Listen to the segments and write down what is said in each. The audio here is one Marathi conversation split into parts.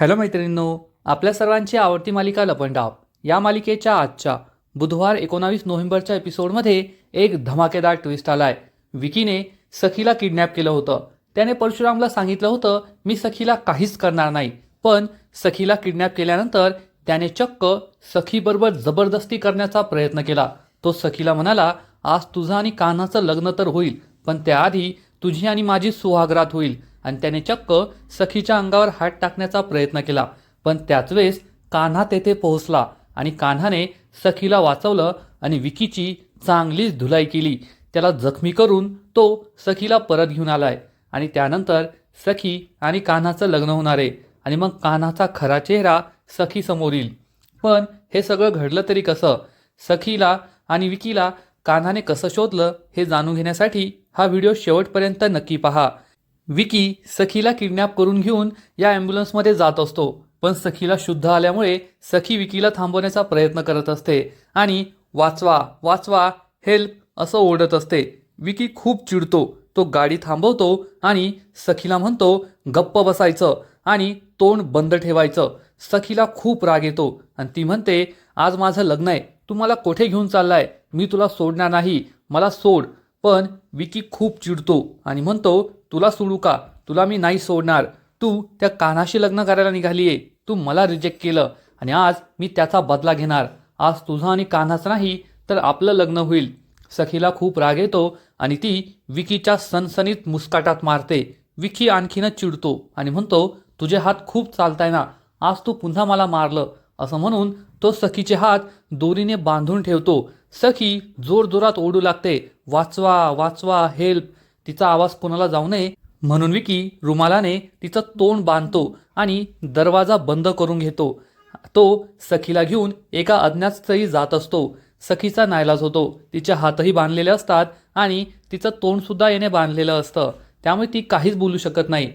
हॅलो मैत्रिणींनो आपल्या सर्वांची आवडती मालिका लपंडाव या मालिकेच्या आजच्या बुधवार एकोणावीस नोव्हेंबरच्या एपिसोडमध्ये एक धमाकेदार ट्विस्ट आलाय. विकीने सखीला किडनॅप केलं होतं. त्याने परशुरामला सांगितलं होतं मी सखीला काहीच करणार नाही. पण सखीला किडनॅप केल्यानंतर त्याने चक्क सखीबरोबर जबरदस्ती करण्याचा प्रयत्न केला. तो सखीला म्हणाला आज तुझं आणि कान्हाचं लग्न तर होईल पण त्याआधी तुझी आणि माझी सुहागरात होईल. आणि त्याने चक्क सखीच्या अंगावर हात टाकण्याचा प्रयत्न केला. पण त्याच वेळेस कान्हा तेथे पोहोचला आणि कान्हाने सखीला वाचवलं आणि विकीची चांगलीच धुलाई केली. त्याला जखमी करून तो सखीला परत घेऊन आलाय आणि त्यानंतर सखी आणि कान्हाचं लग्न होणार आहे आणि मग कान्हाचा खरा चेहरा सखी समोर येईल. पण हे सगळं घडलं तरी कसं? सखीला आणि विकीला कान्हाने कसं शोधलं हे जाणून घेण्यासाठी हा व्हिडिओ शेवटपर्यंत नक्की पहा. विकी सखीला किडनॅप करून घेऊन या ॲम्ब्युलन्समध्ये जात असतो पण सखीला शुद्ध आल्यामुळे सखी विकीला थांबवण्याचा प्रयत्न करत असते आणि वाचवा वाचवा हेल्प असं ओढत असते. विकी खूप चिडतो तो गाडी थांबवतो आणि सखीला म्हणतो गप्प बसायचं आणि तोंड बंद ठेवायचं. सखीला खूप राग येतो आणि ती म्हणते आज माझं लग्न आहे तू मला कोठे घेऊन चाललाय? मी तुला सोडणार नाही मला सोड. पण विकी खूप चिडतो आणि म्हणतो तुला सोडू का? तुला मी नाही सोडणार. तू त्या कानाशी लग्न करायला निघालीये. तू मला रिजेक्ट केलं आणि आज मी त्याचा बदला घेणार. आज तुझा आणि कान्हाचं नाही तर आपलं लग्न होईल. सखीला खूप राग येतो आणि ती विकीच्या सनसनीत मुस्काटात मारते. विकी आणखीनच चिडतो आणि म्हणतो तुझे हात खूप चालताय ना. आज तू पुन्हा मला मारलं. असं म्हणून तो सखीचे हात दोरीने बांधून ठेवतो. सखी जोरजोरात ओढू लागते वाचवा वाचवा हेल्प तिचा आवाज कोणाला जाऊ नये? म्हणून विकी रुमालाने तिचं तोंड बांधतो आणि दरवाजा बंद करून घेतो. तो सखीला घेऊन एका अज्ञात स्थळी जात असतो. सखीचा नायलाज होतो. तिचे हातही बांधलेले असतात आणि तिचं तोंडसुद्धा याने बांधलेलं असतं. त्यामुळे ती काहीच बोलू शकत नाही.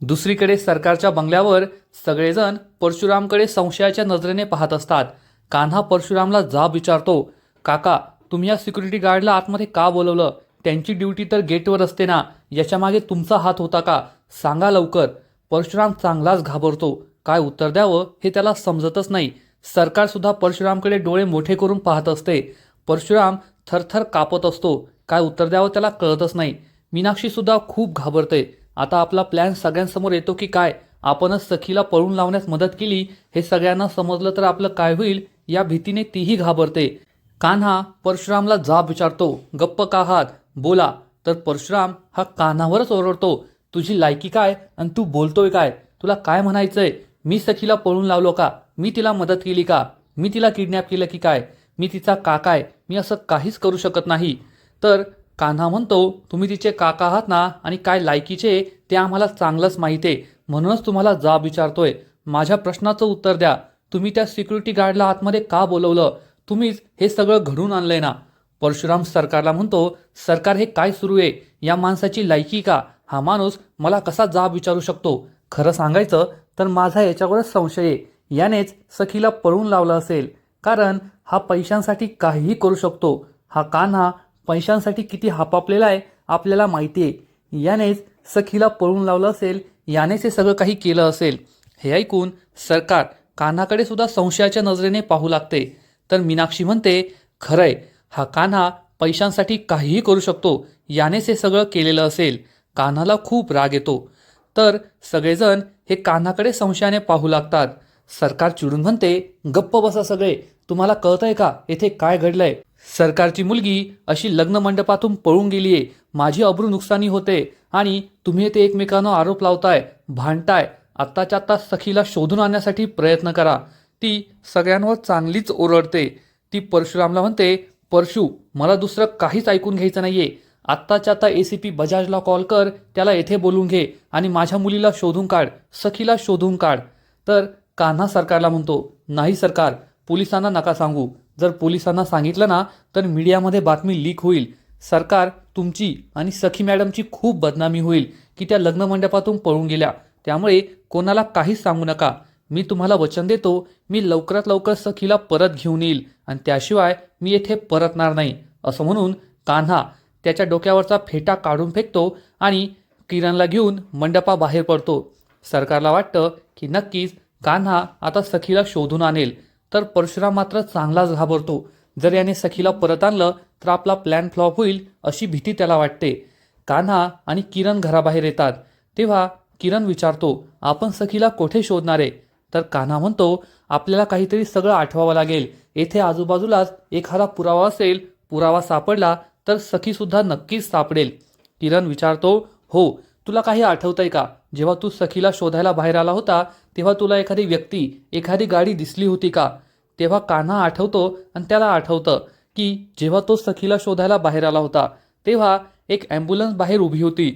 दुसरीकडे सरकारच्या बंगल्यावर सगळेजण परशुरामकडे संशयाच्या नजरेने पाहत असतात. कान्हा परशुरामला जाब विचारतो काका तुम्ही या सिक्युरिटी गार्डला आतमध्ये का बोलवलं? त्यांची ड्युटी तर गेटवर असते ना याच्यामागे तुमचा हात होता का? सांगा लवकर. परशुराम चांगलाच घाबरतो. काय उत्तर द्यावं हे त्याला समजतच नाही. सरकारसुद्धा परशुरामकडे डोळे मोठे करून पाहत असते. परशुराम थरथर कापत असतो. काय उत्तर द्यावं त्याला कळतच नाही. मीनाक्षीसुद्धा खूप घाबरते. आता आपला प्लॅन सगळ्यांसमोर येतो की काय? आपणच सखीला पळून लावण्यास मदत केली हे सगळ्यांना समजलं तर आपलं काय होईल या भीतीने तीही घाबरते. कान्हा परशुरामला जाब विचारतो. गप्प का आहात? बोला तर परशुराम हा कानावरच ओरडतो. तुझी लायकी काय आणि तू बोलतोय काय? तुला काय म्हणायचंय? मी सखीला पळून लावलो का? मी तिला मदत केली का? मी तिला किडनॅप केलं की काय? मी तिचा काका आहे. मी असं काहीच करू शकत नाही. तर कान्हा म्हणतो तुम्ही तिचे काका आहात ना आणि काय लायकीचे ते आम्हाला चांगलंच माहीत आहे म्हणूनच तुम्हाला जाब विचारतोय. माझ्या प्रश्नाचं उत्तर द्या. तुम्ही त्या सिक्युरिटी गार्डला आतमध्ये का बोलवलं? तुम्हीच हे सगळं घडून आणलंय ना. परशुराम सरकारला म्हणतो सरकार हे काय सुरू आहे? या माणसाची लायकी का? हा माणूस मला कसा जाब विचारू शकतो? खरं सांगायचं तर माझा याच्यावरच संशय आहे. यानेच सखीला पळून लावलं असेल. कारण हा पैशांसाठी काहीही करू शकतो. हा कान्हा पैशांसाठी किती हापापलेला आहे आपल्याला माहिती आहे. यानेच सखीला पळून लावलं असेल. यानेच हे सगळं काही केलं असेल. हे ऐकून सरकार कान्हाकडे सुद्धा संशयाच्या नजरेने पाहू लागते. तर मीनाक्षी म्हणते खरंय. हा कान्हा पैशांसाठी काहीही करू शकतो यानेच हे सगळं केलेलं असेल. कान्हाला खूप राग येतो. तर सगळेजण हे कान्हाकडे संशयाने पाहू लागतात. सरकार चिडून म्हणते गप्प बसा सगळे तुम्हाला कळतंय का? येथे काय घडलंय? सरकारची मुलगी अशी लग्न मंडपातून पळून गेलीये. माझी अब्रू नुकसानी होते आणि तुम्ही येथे एकमेकांना आरोप लावताय भांडताय. आत्ताच्या आत्ता सखीला शोधून आणण्यासाठी प्रयत्न करा. ती सगळ्यांवर चांगलीच ओरडते. ती परशुरामला म्हणते परशु मला दुसरं काहीच ऐकून घ्यायचं नाहीये. आत्ताच्या आता ए सी पी बजाजला कॉल कर त्याला येथे बोलून घे आणि माझ्या मुलीला शोधून काढ सखीला शोधून काढ. तर कान्हा सरकारला म्हणतो नाही सरकार पोलिसांना नका सांगू. जर पोलिसांना सांगितलं ना तर मीडियामध्ये बातमी लीक होईल. सरकार तुमची आणि सखी मॅडमची खूप बदनामी होईल की त्या लग्न मंडपातून पळून गेल्या. त्यामुळे कोणाला काहीच सांगू नका. मी तुम्हाला वचन देतो मी लवकरात लवकर सखीला परत घेऊन येईल आणि त्याशिवाय मी येथे परतणार नाही असं म्हणून कान्हा त्याच्या डोक्यावरचा फेटा काढून फेकतो आणि किरणला घेऊन मंडपाबाहेर पडतो. सरकारला वाटतं की नक्कीच कान्हा आता सखीला शोधून आणेल तर परशुराम मात्र चांगलाच घाबरतो. जर याने सखीला परत आणलं तर आपला प्लॅन फ्लॉप होईल अशी भीती त्याला वाटते. कान्हा आणि किरण घराबाहेर येतात. तेव्हा किरण विचारतो आपण सखीला कोठे शोधणार? आहे तर कान्हा म्हणतो आपल्याला काहीतरी सगळं आठवावं लागेल. येथे आजूबाजूलाच एखादा पुरावा असेल पुरावा सापडला तर सखीसुद्धा नक्कीच सापडेल. किरण विचारतो हो तुला काही आठवतंय का? जेव्हा तू सखीला शोधायला बाहेर आला होता तेव्हा तुला एखादी व्यक्ती एखादी गाडी दिसली होती का? तेव्हा कान्हा आठवतो आणि त्याला आठवतं की जेव्हा तो सखीला शोधायला बाहेर आला होता तेव्हा एक ॲम्ब्युलन्स बाहेर उभी होती.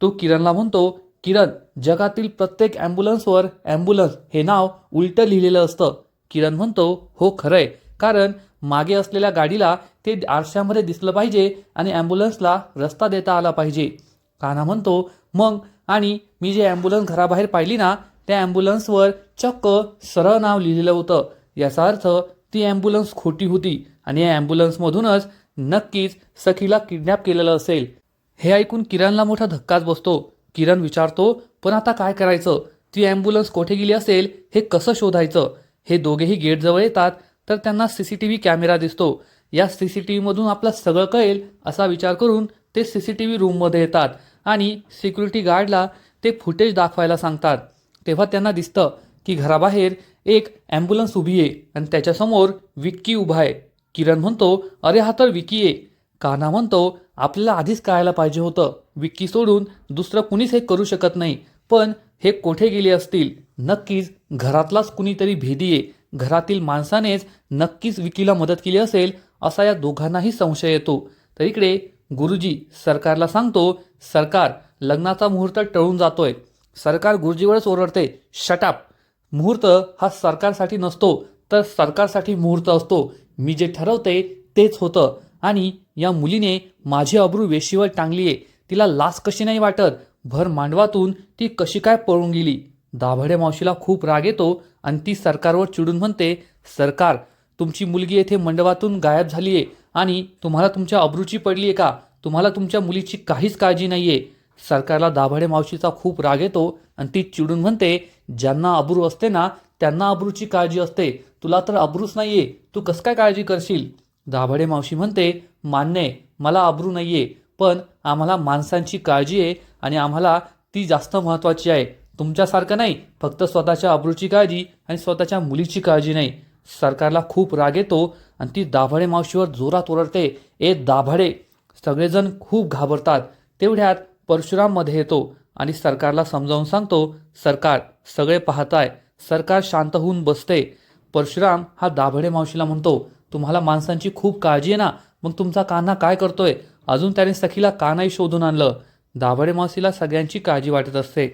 तो किरणला म्हणतो किरण जगातील प्रत्येक ॲम्ब्युलन्सवर ॲम्ब्युलन्स हे नाव उलटं लिहिलेलं असतं. किरण म्हणतो हो खरंय. कारण मागे असलेल्या गाडीला ते आरशामध्ये दिसलं पाहिजे आणि ॲम्ब्युलन्सला रस्ता देता आला पाहिजे. कान्हा म्हणतो मग आणि मी जे ॲम्ब्युलन्स घराबाहेर पाहिली ना त्या ॲम्ब्युलन्सवर चक्क सरळ नाव लिहिलेलं होतं. याचा अर्थ ती ॲम्ब्युलन्स खोटी होती आणि या ॲम्ब्युलन्समधूनच नक्कीच सखीला किडनॅप केलेलं असेल. हे ऐकून किरणला मोठा धक्काच बसतो. किरण विचारतो पण आता काय करायचं? ती ॲम्ब्युलन्स कोठे गेली असेल? हे कसं शोधायचं? हे दोघेही गेटजवळ येतात तर त्यांना C C T V camera दिसतो. या सी सी टी व्हीमधून आपलं सगळं कळेल असा विचार करून ते सी सी टी व्ही रूममध्ये येतात आणि सिक्युरिटी गार्डला ते फुटेज दाखवायला सांगतात. तेव्हा त्यांना दिसतं की घराबाहेर एक ॲम्ब्युलन्स उभी आहे आणि त्याच्यासमोर विक्की उभा आहे. किरण म्हणतो अरे हा तर विकी आहे. कान्हा म्हणतो आपल्याला आधीच कळायला पाहिजे होतं. विक्की सोडून दुसरं कुणीच हे करू शकत नाही. पण हे कोठे गेले असतील? नक्कीच घरातलाच कुणीतरी भेदी आहे. घरातील माणसानेच नक्कीच विकीला मदत केली असेल असा या दोघांनाही संशय येतो. तर इकडे गुरुजी सरकारला सांगतो सरकार लग्नाचा मुहूर्त टळून जातोय. सरकार गुरुजीवरच ओरडते शटाप मुहूर्त हा सरकारसाठी नसतो तर सरकारसाठी मुहूर्त असतो. मी जे ठरवते तेच होतं. आणि या मुलीने माझी अब्रू वेशीवर टांगली आहे. तिला लाच कशी नाही वाटत? भर मांडवातून ती कशी काय पळून गेली? दाभडे मावशीला खूप राग येतो आणि ती सरकारवर चिडून म्हणते सरकार तुमची मुलगी येथे मंडपातून गायब झाली आहे आणि तुम्हाला तुमच्या अब्रूची पडली आहे का? तुम्हाला तुमच्या मुलीची काहीच काळजी नाही आहे सरकारला दाभाडे मावशीचा खूप राग येतो आणि ती चिडून म्हणते ज्यांना अब्रू असते ना त्यांना अब्रूची काळजी असते. तुला तर अब्रूच नाही आहे तू कसं काय काळजी करशील? दाभाडे मावशी म्हणते मान्य आहे मला अब्रू नाहीये. पण आम्हाला माणसांची काळजी आहे आणि आम्हाला ती जास्त महत्त्वाची आहे. तुमच्यासारखं नाही फक्त स्वतःच्या अब्रूची काळजी आणि स्वतःच्या मुलीची काळजी नाही. सरकारला खूप राग येतो आणि ती दाभाडे मावशीवर जोरात ओरडते. ए दाभाडे! सगळेजण खूप घाबरतात. तेवढ्यात परशुराममध्ये येतो आणि सरकारला समजावून सांगतो सरकार सगळे पाहताय सरकार शांत होऊन बसते. परशुराम हा दाभडे मावशीला म्हणतो तुम्हाला माणसांची खूप काळजी आहे ना मग तुमचा कान्हा काय करतोय? अजून त्याने सखीला का नाही शोधून आणलं? दाभडे मावशीला सगळ्यांची काळजी वाटत असते.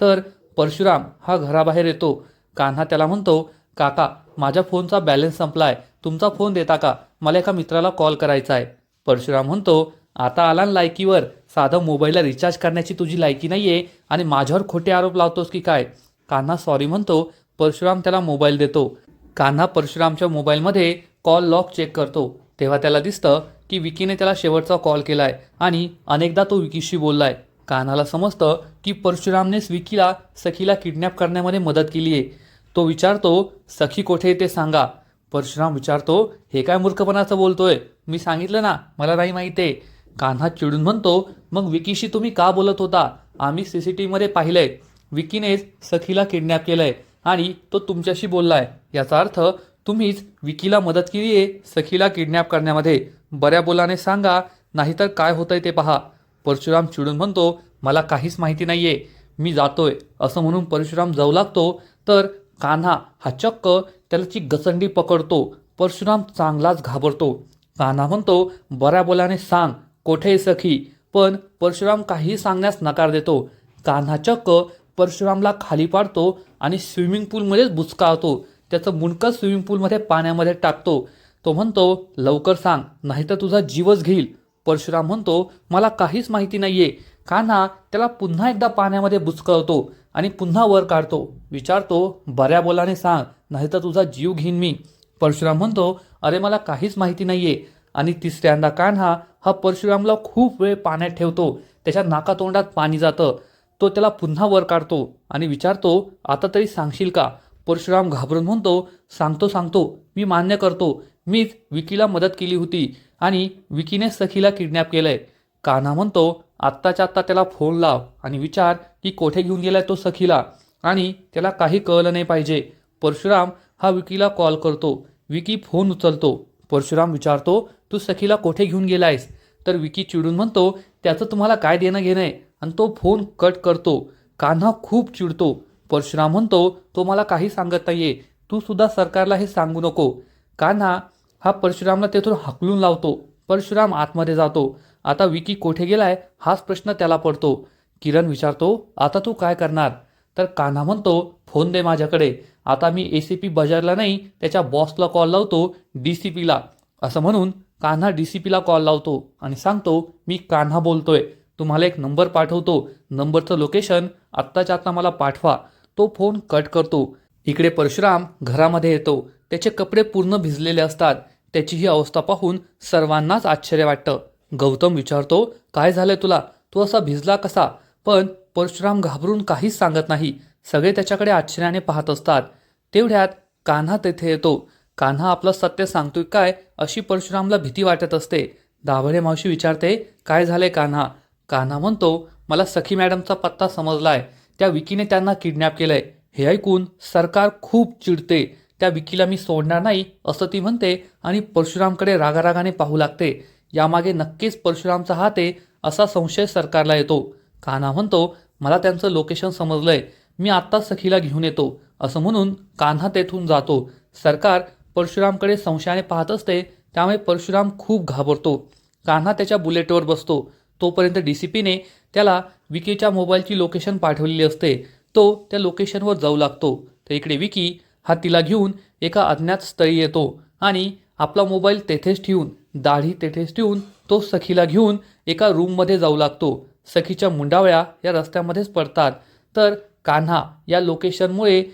तर परशुराम हा घराबाहेर येतो. कान्हा त्याला म्हणतो काका माझ्या फोनचा बॅलन्स संपलाय. तुमचा फोन देता का? मला एका मित्राला कॉल करायचा आहे परशुराम म्हणतो आता आला लायकीवर. साधं मोबाईलला रिचार्ज करण्याची तुझी लायकी नाही आहे आणि माझ्यावर खोटे आरोप लावतोस की काय? कान्हा सॉरी म्हणतो परशुराम त्याला मोबाईल देतो. कान्हा परशुरामच्या मोबाईलमध्ये कॉल लॉक चेक करतो. तेव्हा त्याला दिसतं की विकीने त्याला शेवटचा कॉल केलाय आणि अनेकदा तो विकीशी बोललाय. कान्हाला समजतं की परशुरामनेच विकीला सखीला किडनॅप करण्यामध्ये मदत केली आहे. तो विचारतो सखी कोठे ते सांगा. परशुराम विचारतो हे काय मूर्खपणाचं बोलतोय? मी सांगितलं ना मला नाही माहिती आहे. कान्हा चिडून म्हणतो मग विकीशी तुम्ही का बोलत होता? आम्ही सी सी टी व्हीमध्ये पाहिलंय. विकीनेच सखीला किडनॅप केलंय आणि तो तुमच्याशी बोललाय. याचा अर्थ तुम्हीच विकीला मदत केली आहे सखीला किडनॅप करण्यामध्ये. बऱ्या बोलाने सांगा नाहीतर काय होतंय ते पहा. परशुराम चिडून म्हणतो मला काहीच माहिती नाहीये. मी जातोय. असं म्हणून परशुराम जाऊ लागतो. तर कान्हा हा चक्क त्याची गचंडी पकडतो. परशुराम चांगलाच घाबरतो. कान्हा म्हणतो बऱ्या बोलाने सांग कोठे सखी? पण परशुराम काहीही सांगण्यास नकार देतो. कान्हा चक्क परशुरामला खाली पाडतो आणि स्विमिंग पूलमध्येच बुचकावतो. त्याचं मुंडकं स्विमिंग पूलमध्ये पाण्यामध्ये टाकतो. तो म्हणतो लवकर सांग नाहीतर तुझा जीवच घेईल. परशुराम म्हणतो मला काहीच माहिती नाहीये. कान्हा त्याला पुन्हा एकदा पाण्यामध्ये बुचकळतो आणि पुन्हा वर काढतो. विचारतो बऱ्या बोलाने सांग नाहीतर तुझा जीव घेईन मी. परशुराम म्हणतो अरे मला काहीच माहिती नाहीये. आणि तिसऱ्यांदा कान्हा हा परशुरामला खूप वेळ पाण्यात ठेवतो. त्याच्या नाकातोंडात पाणी जातं. तो त्याला पुन्हा वर काढतो आणि विचारतो आता तरी सांगशील का? परशुराम घाबरून म्हणतो सांगतो सांगतो. मी मान्य करतो. मीच विकीला मदत केली होती आणि विकीने सखीला किडनॅप केलंय. कान्हा म्हणतो आत्ताच्या आत्ता त्याला फोन लाव आणि विचार की कोठे घेऊन गेलाय तो सखीला. आणि त्याला काही कळलं नाही पाहिजे. परशुराम हा विकीला कॉल करतो. विकी फोन उचलतो. परशुराम विचारतो तू सखीला कोठे घेऊन गेलायस? तर विकी चिडून म्हणतो त्याचं तुम्हाला काय देणं घेणं आहे? आणि तो फोन कट करतो. कान्हा खूप चिडतो. परशुराम म्हणतो तो मला काही सांगत नाहीये. तू सुद्धा सरकारला हे सांगू नको. कान्हा हा परशुरामला तेथून हाकलून लावतो. परशुराम आतमध्ये जातो. आता विकी कोठे गेलाय हाच प्रश्न त्याला पडतो. किरण विचारतो आता तू काय करणार? तर कान्हा म्हणतो फोन दे माझ्याकडे. आता मी ए सी पी बजारला नाही त्याच्या बॉसला कॉल लावतो डी सी पीला असं म्हणून कान्हा डी सी पीला कॉल लावतो आणि सांगतो मी कान्हा बोलतोय. तुम्हाला एक नंबर पाठवतो. नंबरचं लोकेशन आत्ताच्या आत्ता मला पाठवा. तो फोन कट करतो. इकडे परशुराम घरामध्ये येतो. त्याचे कपडे पूर्ण भिजलेले असतात. त्याची ही अवस्था पाहून सर्वांनाच आश्चर्य वाटतं. गौतम विचारतो काय झालंय तुला? तू असा भिजला कसा? पण परशुराम घाबरून काहीच सांगत नाही. सगळे त्याच्याकडे आश्चर्याने पाहत असतात. तेवढ्यात कान्हा तेथे येतो. कान्हा आपलं सत्य सांगतोय काय अशी परशुरामला भीती वाटत असते. दाभडे मावशी विचारते काय झालंय कान्हा? कान्हा म्हणतो मला सखी मॅडमचा पत्ता समजलाय. त्या विकीने त्यांना किडनॅप केलंय. हे ऐकून सरकार खूप चिडते. त्या विकीला मी सोडणार नाही असं ती म्हणते आणि परशुरामकडे रागारागाने पाहू लागते. यामागे नक्कीच परशुरामचा हात आहे असा संशय सरकारला येतो. कान्हा म्हणतो मला त्यांचं लोकेशन समजलंय. मी आत्ताच सखीला घेऊन येतो. असं म्हणून कान्हा तेथून जातो. सरकार परशुरामकडे संशयाने पाहत असते त्यामुळे परशुराम खूप घाबरतो. कान्हा त्याच्या बुलेटवर बसतो. तोपर्यंत डी सी पीने त्याला विकीच्या मोबाईलची लोकेशन पाठवलेली असते. तो त्या लोकेशनवर जाऊ लागतो. तर इकडे विकी हा तिला घेऊन एका अज्ञात स्थळी येतो आणि आपला मोबाईल तेथेच ठेवून दाढी तेथेच ठेवून तो सखीला घेऊन एका रूममध्ये जाऊ लागतो. सखीच्या मुंडावळ्या या रस्त्यामध्येच पडतात. तर कान्हा या लोकेशनमुळे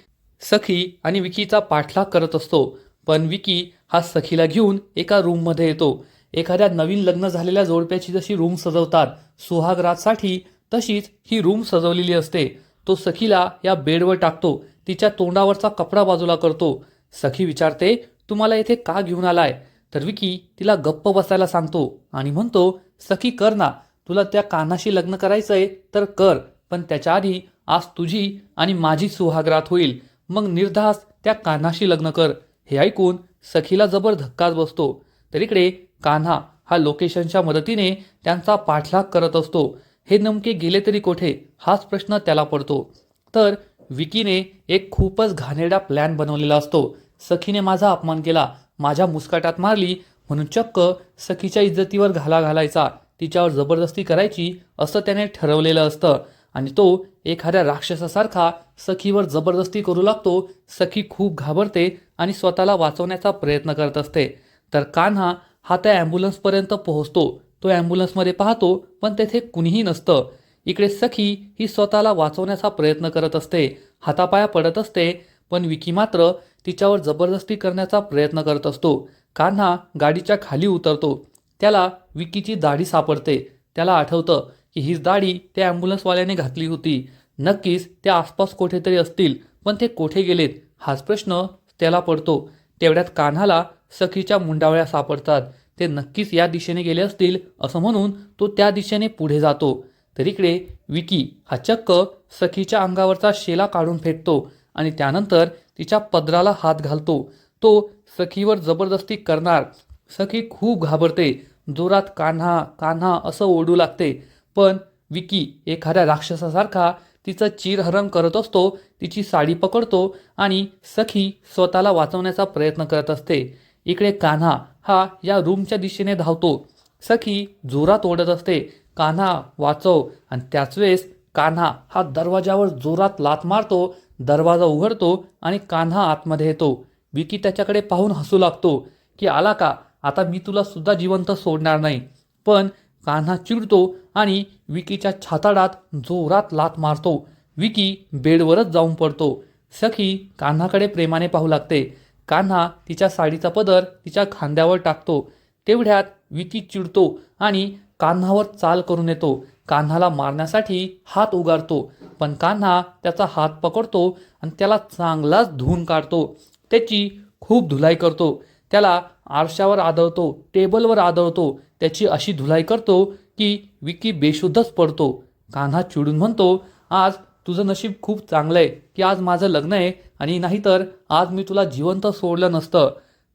सखी आणि विकीचा पाठलाग करत असतो. पण विकी हा सखीला घेऊन एका रूममध्ये येतो. एखाद्या नवीन लग्न झालेल्या जोडप्याची जशी रूम सजवतात सुहागरातसाठी तशीच ही रूम सजवलेली असते. तो सखीला या बेडवर टाकतो. तिच्या तोंडावरचा कपडा बाजूला करतो. सखी विचारते तुम्हाला येथे का घेऊन आलाय? तर विकी तिला गप्प बसायला सांगतो आणि म्हणतो सखी कर ना तुला त्या कानाशी लग्न करायचंय तर कर पण त्याच्या आधी आज तुझी आणि माझी सुहागरात होईल. मग निर्धास त्या कान्हाशी लग्न कर. हे ऐकून सखीला जबर धक्काच बसतो. तर इकडे कान्हा हा लोकेशनच्या मदतीने त्यांचा पाठलाग करत असतो. हे नेमके गेले तरी कोठे? हाच प्रश्न त्याला पडतो. तर विकीने एक खूपच घाणेरडा प्लॅन बनवलेला असतो. सखीने माझा अपमान केला. माझ्या मुस्काटात मारली म्हणून चक्क सखीच्या इज्जतीवर घाला घालायचा. तिच्यावर जबरदस्ती करायची असं त्याने ठरवलेलं असतं. आणि तो एखाद्या राक्षसासारखा सखीवर जबरदस्ती करू लागतो. सखी खूप घाबरते आणि स्वतःला वाचवण्याचा प्रयत्न करत असते. तर कान्हा हा त्या ॲम्ब्युलन्सपर्यंत पोहोचतो. तो ॲम्ब्युलन्समध्ये पाहतो पण तेथे कुणीही नसतं. इकडे सखी ही स्वतःला वाचवण्याचा प्रयत्न करत असते हातापाया पडत असते पण विकी मात्र तिच्यावर जबरदस्ती करण्याचा प्रयत्न करत असतो. कान्हा गाडीच्या खाली उतरतो. त्याला विकीची दाढी सापडते. त्याला आठवतं की हीच दाढी त्या ॲम्ब्युलन्सवाल्याने घातली होती. नक्कीच ते आसपास कुठेतरी असतील पण ते कोठे गेलेत हाच प्रश्न त्याला पडतो. तेवढ्यात कान्हाला सखीच्या मुंडावळ्या सापडतात. ते नक्कीच या दिशेने गेले असतील असं म्हणून तो त्या दिशेने पुढे जातो. तर इकडे विकी हा चक्क सखीच्या अंगावरचा शेला काढून फेकतो आणि त्यानंतर तिच्या पदराला हात घालतो. तो सखीवर जबरदस्ती करणार. सखी खूप घाबरते. जोरात कान्हा कान्हा असं ओढू लागते. पण विकी एखाद्या राक्षसासारखा तिचं चिरहरण करत असतो तिची साडी पकडतो आणि सखी स्वतःला वाचवण्याचा प्रयत्न करत असते. इकडे कान्हा हा या रूमच्या दिशेने धावतो. सखी जोरात ओढत असते. कान्हा वाचव. आणि त्याच वेळेस कान्हा हा दरवाजावर जोरात लात मारतो दरवाजा उघडतो आणि कान्हा आतमध्ये येतो. विकी त्याच्याकडे पाहून हसू लागतो की आला का? आता मी तुला सुद्धा जिवंत सोडणार नाही. पण कान्हा चिडतो आणि विकीच्या छाताडात जोरात लात मारतो. विकी बेडवरच जाऊन पडतो. सखी कान्हाकडे प्रेमाने पाहू लागते. कान्हा तिच्या साडीचा पदर तिच्या खांद्यावर टाकतो. तेवढ्यात विकी चिडतो आणि कान्हावर चाल करून येतो. कान्हाला मारण्यासाठी हात उगारतो. पण कान्हा त्याचा हात पकडतो आणि त्याला चांगलाच धुवून काढतो. त्याची खूप धुलाई करतो. त्याला आरशावर आदळतो टेबलवर आदळतो. त्याची अशी धुलाई करतो की विकी बेशुद्धच पडतो. कान्हा चिडून म्हणतो आज तुझं नशीब खूप चांगलं आहे की आज माझं लग्न आहे आणि नाहीतर आज मी तुला जिवंत सोडलं नसतं.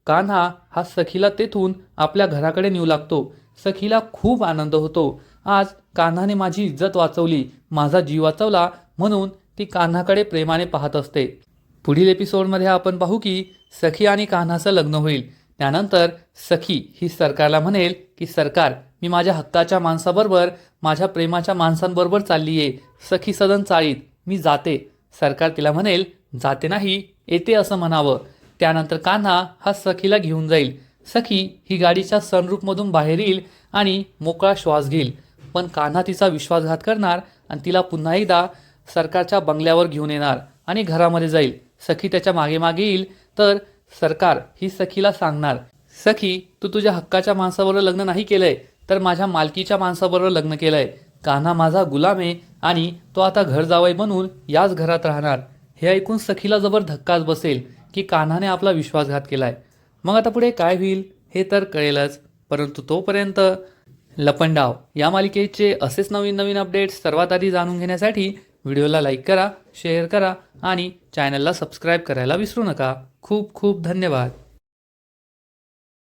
कान्हा हा सखीला तेथून आपल्या घराकडे नेऊ लागतो. सखीला खूप आनंद होतो. आज कान्हाने माझी इज्जत वाचवली. माझा जीव वाचवला म्हणून ती कान्हाकडे प्रेमाने पाहत असते. पुढील एपिसोडमध्ये आपण पाहू की सखी आणि कान्हाचं लग्न होईल. त्यानंतर सखी ही सरकारला म्हणेल की सरकार मी माझ्या हक्काच्या माणसाबरोबर माझ्या प्रेमाच्या माणसांबरोबर चालली आहे सखी सदन चाळीत मी जाते. सरकार तिला म्हणेल जाते नाही येते असं म्हणावं. त्यानंतर कान्हा हा सखीला घेऊन जाईल. सखी ही गाडीच्या सनरूपमधून बाहेर येईल आणि मोकळा श्वास घेईल. पण कान्हा तिचा विश्वासघात करणार आणि तिला पुन्हा एकदा सरकारच्या बंगल्यावर घेऊन येणार आणि घरामध्ये जाईल. सखी त्याच्यामागे मागे येईल तर सरकार ही सखीला सांगणार सखी तू तुझ्या हक्काच्या माणसाबरोबर लग्न नाही केलंय तर माझ्या मालकीच्या माणसाबरोबर लग्न केलंय. कान्हा माझा गुलाम आहे आणि तो आता घर जावाय बनून याच घरात राहणार. हे ऐकून सखीला जबर धक्काच बसेल की कान्हाने आपला विश्वासघात केलाय. मग आता पुढे काय होईल हे तर कळेलच परंतु तोपर्यंत लपंडाव या मालिकेचे असेच नवीन नवीन अपडेट्स सर्वात आधी जाणून घेण्यासाठी व्हिडिओला लाईक करा शेअर करा आणि चॅनलला सबस्क्राईब करायला विसरू नका. खूप खूप धन्यवाद.